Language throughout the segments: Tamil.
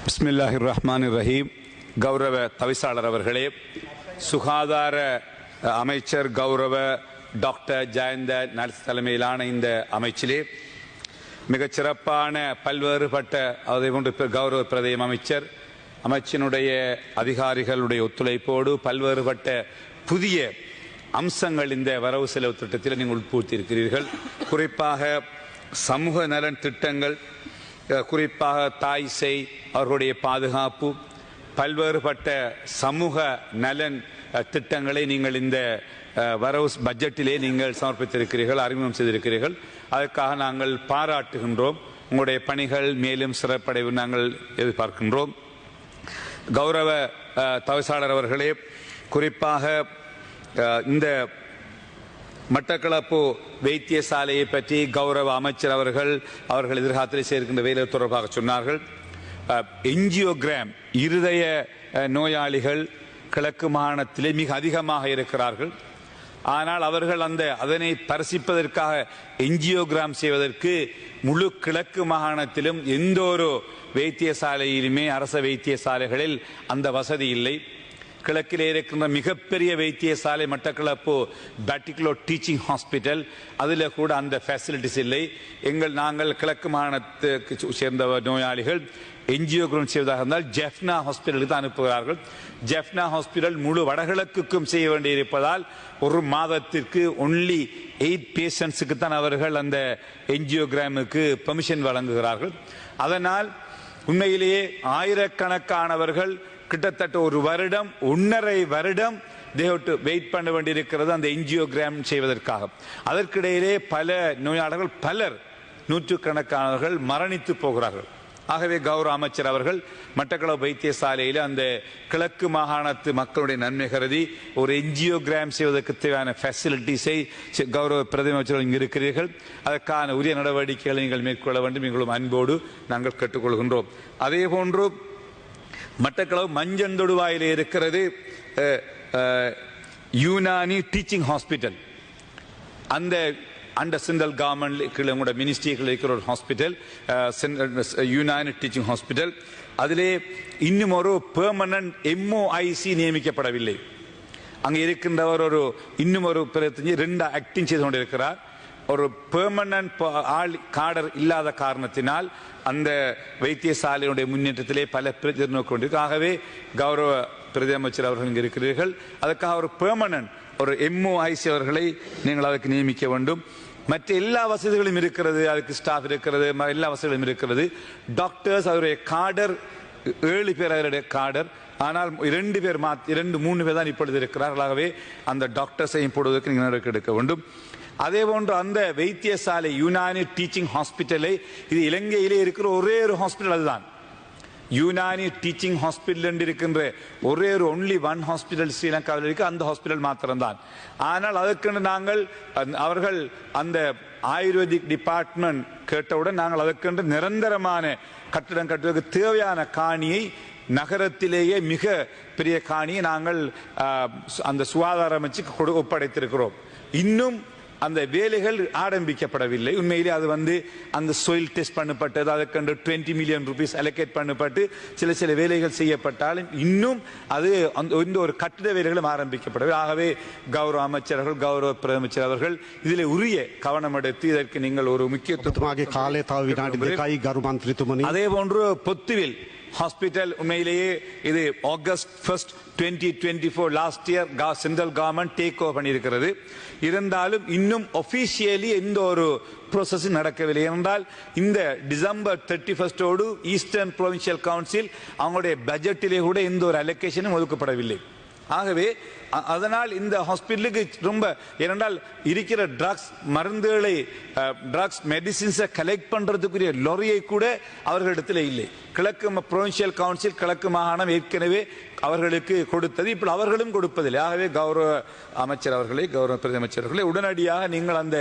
பிஸ்மில்லாஹி ரஹ்மான் ரஹீம் கௌரவ தவிசாளர் அவர்களே சுகாதார அமைச்சர் கௌரவ டாக்டர் ஜெயந்த நர்ஸ் தலைமையிலான இந்த அமைச்சிலே மிகச்சிறப்பான பல்வேறுபட்ட அதை போன்று கௌரவ பிரதம அமைச்சர் அமைச்சினுடைய அதிகாரிகளுடைய ஒத்துழைப்போடு பல்வேறுபட்ட புதிய அம்சங்கள் இந்த வரவு செலவு திட்டத்தில் நீங்கள் உட்புத்திருக்கிறீர்கள் குறிப்பாக சமூக நலன் திட்டங்கள் குறிப்பாக தாய் செய் அவர்களுடைய பாதுகாப்பு பல்வேறுபட்ட சமூக நலன் திட்டங்களை நீங்கள் இந்த வரவு பட்ஜெட்டிலே நீங்கள் சமர்ப்பித்திருக்கிறீர்கள் அறிமுகம் செய்திருக்கிறீர்கள். அதற்காக நாங்கள் பாராட்டுகின்றோம். உங்களுடைய பணிகள் மேலும் சிறப்படைவு நாங்கள் எதிர்பார்க்கின்றோம். கௌரவ அஹ், தவிசாளர் அவர்களே குறிப்பாக இந்த மட்டக்களப்பு வைத்தியசாலையை பற்றி கௌரவ அமைச்சர் அவர்கள் அவர்கள் எதிர்காலத்தில் சேர்க்கின்ற வேலை தொடர்பாக சொன்னார்கள். என்ஜியோகிராம் இருதய நோயாளிகள் கிழக்கு மாகாணத்திலே மிக அதிகமாக இருக்கிறார்கள். ஆனால் அவர்கள் அந்த அதனை பரிசிப்பதற்காக என்ஜியோகிராம் செய்வதற்கு முழு கிழக்கு மாகாணத்திலும் எந்த ஒரு வைத்தியசாலையிலுமே அரச வைத்தியசாலைகளில் அந்த வசதி இல்லை. கிழக்கிலே இருக்கின்ற மிகப்பெரிய வைத்தியசாலை மட்டக்களப்பு பேட்டிகுலோ டீச்சிங் ஹாஸ்பிட்டல் அதில் கூட அந்த ஃபெசிலிட்டிஸ் இல்லை. எங்கள் நாங்கள் கிழக்கு மாகாணத்துக்கு சு- சேர்ந்த நோயாளிகள் என்ஜியோகிராம் செய்வதாக இருந்தால் ஜெஃப்னா ஹாஸ்பிட்டலுக்கு தான் அனுப்புகிறார்கள். ஜெஃப்னா ஹாஸ்பிட்டல் முழு வடகிழக்குக்கும் செய்ய வேண்டியிருப்பதால் ஒரு மாதத்திற்கு ஒன்லி எயிட் பேஷண்ட்ஸுக்கு தான் அவர்கள் அந்த என்ஜியோகிராமுக்கு பெர்மிஷன் வழங்குகிறார்கள். அதனால் உண்மையிலேயே ஆயிரக்கணக்கானவர்கள் கிட்டத்தட்ட ஒரு வருடம் ஒன்றரை வருடம் தேவட்டு வெயிட் பண்ண வேண்டியிருக்கிறது அந்த என்ஜியோகிராம் செய்வதற்காக. அதற்கிடையிலே பல நோயாளர்கள் பலர் நூற்றுக்கணக்கானவர்கள் மரணித்து போகிறார்கள். ஆகவே கௌரவ அமைச்சர் அவர்கள் மட்டக்களவு வைத்தியசாலையில் அந்த கிழக்கு மாகாணத்து மக்களுடைய நன்மை கருதி ஒரு என்ஜியோகிராம் செய்வதற்கு தேவையான ஃபெசிலிட்டிஸை கௌரவ பிரதம அமைச்சர்கள் இங்கு இருக்கிறீர்கள். அதற்கான உரிய நடவடிக்கைகளை நீங்கள் மேற்கொள்ள வேண்டும். எங்களும் அன்போடு நாங்கள் கேட்டுக்கொள்கின்றோம். அதே போன்று மட்டக்களவு மஞ்சந்தொடுவாயில் இருக்கிறது யூனானி டீச்சிங் ஹாஸ்பிட்டல் அந்த அண்டர் சென்ட்ரல் கவர்மெண்ட் கூட மினிஸ்ட்ரிகள் இருக்கிற ஒரு ஹாஸ்பிட்டல் யுனானி டீச்சிங் ஹாஸ்பிட்டல் அதிலே இன்னும் ஒரு பெர்மனன்ட் எம்ஓஐசி நியமிக்கப்படவில்லை. அங்கே இருக்கின்றவர் ஒரு இன்னும் ஒரு பிரச்சனை ரெண்டு ஆக்டிங் செய்து கொண்டிருக்கிறார். ஒரு பெர்மனன்ட் ஆள் காடர் இல்லாத காரணத்தினால் அந்த வைத்தியசாலையுடைய முன்னேற்றத்திலே பல பிரச்சனை நோக்கி கொண்டிருக்கு ஆகவே கௌரவ பிரதியமைச்சர் அவர்கள் இங்கே இருக்கிறீர்கள். அதற்காக ஒரு பெர்மனன்ட் ஒரு எம்ஓஐசி அவர்களை நீங்கள் அதற்கு நியமிக்க வேண்டும். மற்ற எல்லா வசதிகளும் இருக்கிறது. அதுக்கு ஸ்டாஃப் இருக்கிறது ம- எல்லா வசதிகளும் இருக்கிறது. டாக்டர்ஸ் அவருடைய காடர் ஏழு பேர் அவருடைய காடர். ஆனால் இரண்டு பேர் மாத் இரண்டு மூணு பேர் தான் இப்பொழுது இருக்கிறார்களாகவே அந்த டாக்டர்ஸையும் போடுவதற்கு நீங்கள் நடவடிக்கை எடுக்க வேண்டும். அதே போன்று அந்த வைத்தியசாலை யுனானி டீச்சிங் ஹாஸ்பிட்டலை இது இலங்கையிலே இருக்கிற ஒரே ஒரு ஹாஸ்பிட்டல் அதுதான். யூனானி டீச்சிங் ஹாஸ்பிட்டல் என்று இருக்கின்ற ஒரே ஒரு ஒன்லி ஒன் ஹாஸ்பிட்டல் ஸ்ரீலங்காவில் இருக்கு அந்த ஹாஸ்பிட்டல் மாத்திரம்தான். ஆனால் அதற்கென்று நாங்கள் அவர்கள் அந்த ஆயுர்வேதிக் டிபார்ட்மெண்ட் கேட்டவுடன் நாங்கள் அதற்கென்று நிரந்தரமான கட்டிடம் கட்டுவதற்கு தேவையான காணியை நகரத்திலேயே மிக பெரிய காணியை நாங்கள் சு- அந்த சுகாதார அமைச்சுக்கு கொடு ஒப்படைத்திருக்கிறோம். இன்னும் அந்த வேலைகள் ஆரம்பிக்கப்படவில்லை. உண்மையிலே அது வந்து அந்த சோயில் டெஸ்ட் பண்ணப்பட்டது அதற்கண்டு டுவெண்ட்டி மில்லியன் ருபீஸ் அலோகேட் பண்ணப்பட்டு சில சில வேலைகள் செய்யப்பட்டாலும் இன்னும் அது அந்த இந்த ஒரு கட்டிட வேலைகளும் ஆரம்பிக்கப்படவில்லை. ஆகவே கௌரவ அமைச்சர்கள் கௌரவ பிரதமைச்சர் அவர்கள் இதில் உரிய கவனம் எடுத்து இதற்கு நீங்கள் ஒரு முக்கியத்துவமாக காலை தாவினாடி கை கருமாந்திரித்துமணி அதே போன்று பொத்துவில் ஹாஸ்பிட்டல் உண்மையிலேயே இது August first twenty twenty four last year central government take over பண்ணியிருக்கிறது. இருந்தாலும் இன்னும் ஒஃபீஷியலி எந்த ஒரு ப்ரோசஸ் நடக்கவில்லை. என்றால் இந்த டிசம்பர் தேர்ட்டி ஃபர்ஸ்டோடு ஈஸ்டர்ன் ப்ரொவின்சியல் கவுன்சில் அவங்களுடைய பட்ஜெட்டிலே கூட எந்த ஒரு அலோகேஷனும் ஒதுக்கப்படவில்லை. ஆகவே அதனால் இந்த ஹாஸ்பிட்டலுக்கு ரொம்ப ஏனென்றால் இருக்கிற ட்ரக்ஸ் மருந்துகளை ட்ரக்ஸ் மெடிசின்ஸை கலெக்ட் பண்ணுறதுக்குரிய லொரியை கூட அவர்களிடத்தில் இல்லை. கிழக்கு ப்ரொவின்சியல் கவுன்சில் கிழக்கு மாகாணம் ஏற்கனவே அவர்களுக்கு கொடுத்தது. இப்போ அவர்களும் கொடுப்பதில்லை. ஆகவே கௌரவ அமைச்சர் அவர்களே கௌரவ பிரதி அமைச்சர்களே உடனடியாக நீங்கள் அந்த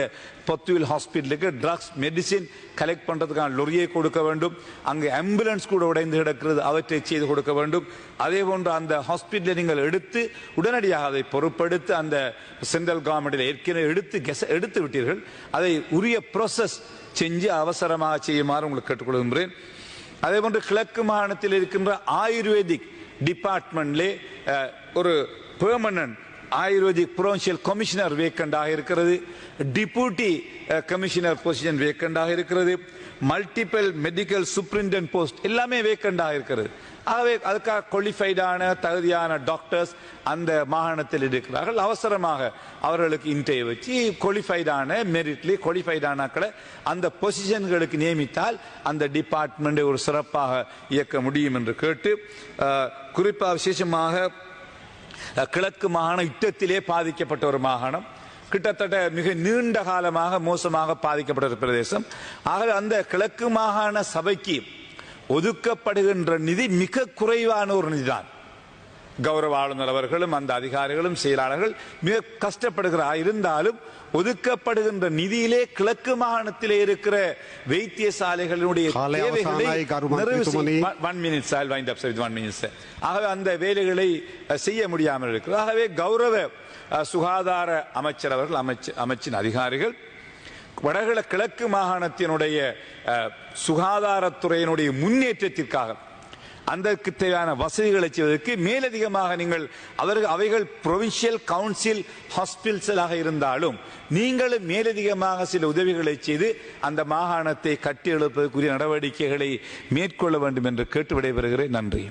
பொத்துவில் ஹாஸ்பிட்டலுக்கு ட்ரக்ஸ் மெடிசின் கலெக்ட் பண்ணுறதுக்கான லொரியை கொடுக்க வேண்டும். அங்கே ஆம்புலன்ஸ் கூட உடைந்து கிடக்கிறது. அவற்றை செய்து கொடுக்க வேண்டும். அதே போன்று அந்த ஹாஸ்பிட்டலை நீங்கள் எடுத்து உடனடியாக அதை பொறுப்படுத்தி அந்த சென்ட்ரல் கவர்மெண்டில் ஏற்கனவே எடுத்து கெச எடுத்து விட்டீர்கள். அதை உரிய ப்ரோசஸ் செஞ்சு அவசரமாக செய்யுமாறு உங்களுக்கு கேட்டுக்கொள்கின்றேன். அதே போன்று கிழக்கு மாகாணத்தில் இருக்கின்ற ஆயுர்வேதிக் டிபார்ட்மெண்ட்லே ஒரு பெர்மனன்ட் ஆயுர்வேதிக் ப்ரொவின்சியல் கமிஷனர் வேக்கண்டாக இருக்கிறது. டிபூட்டி கமிஷனர் பொசிஷன் வேக்கண்டாக இருக்கிறது. மல்டிபிள் மெடிக்கல் சூப்பரிண்டென்ட் போஸ்ட் எல்லாமே வேக்கண்டாக இருக்கிறது. ஆகவே அதுக்காக குவாலிஃபைடான தகுதியான டாக்டர்ஸ் அந்த மாகாணத்தில் இருக்கிறார்கள். அவசரமாக அவர்களுக்கு இன்டர்வியூ வச்சு குவாலிஃபைடான மெரிட்லி குவாலிஃபைடானாக்களை அந்த பொசிஷன்களுக்கு நியமித்தால் அந்த டிபார்ட்மெண்ட்டை ஒரு சிறப்பாக இயக்க முடியும் என்று கேட்டு eh, குறிப்பாக விசேஷமாக கிழக்கு மாகாணம் யுத்தத்திலே பாதிக்கப்பட்ட ஒரு மாகாணம். கிட்டத்தட்ட மிக நீண்ட காலமாக மோசமாக பாதிக்கப்பட்ட ஒரு பிரதேசம். ஆகவே அந்த கிழக்கு மாகாண சபைக்கு ஒதுக்கப்படுகின்ற நிதி மிக குறைவான ஒரு நிதிதான். கௌரவ ஆளுநர் அவர்களும் அந்த அதிகாரிகளும் செயலாளர்கள் மிக கஷ்டப்படுகிறார். இருந்தாலும் ஒதுக்கப்படுகின்ற நிதியிலே கிழக்கு மாகாணத்திலே இருக்கிற sir. ஆகவே அந்த வேலைகளை செய்ய முடியாமல் இருக்கிறது. ஆகவே கௌரவ சுகாதார அமைச்சர் அவர்கள் அமைச்ச அமைச்சின் அதிகாரிகள் வடகிழ கிழக்கு மாகாணத்தினுடைய சுகாதாரத்துறையினுடைய முன்னேற்றத்திற்காக அதற்கு தேவையான வசதிகளை செய்வதற்கு மேலதிகமாக நீங்கள் அவர்கள் அவைகள் ப்ரொவின்சியல் கவுன்சில் ஹாஸ்பிட்டல்ஸாக இருந்தாலும் நீங்களும் மேலதிகமாக சில உதவிகளை செய்து அந்த மாகாணத்தை கட்டியெழுப்பதற்குரிய நடவடிக்கைகளை மேற்கொள்ள வேண்டும் என்று கேட்டு விடைபெறுகிறேன் நன்றி.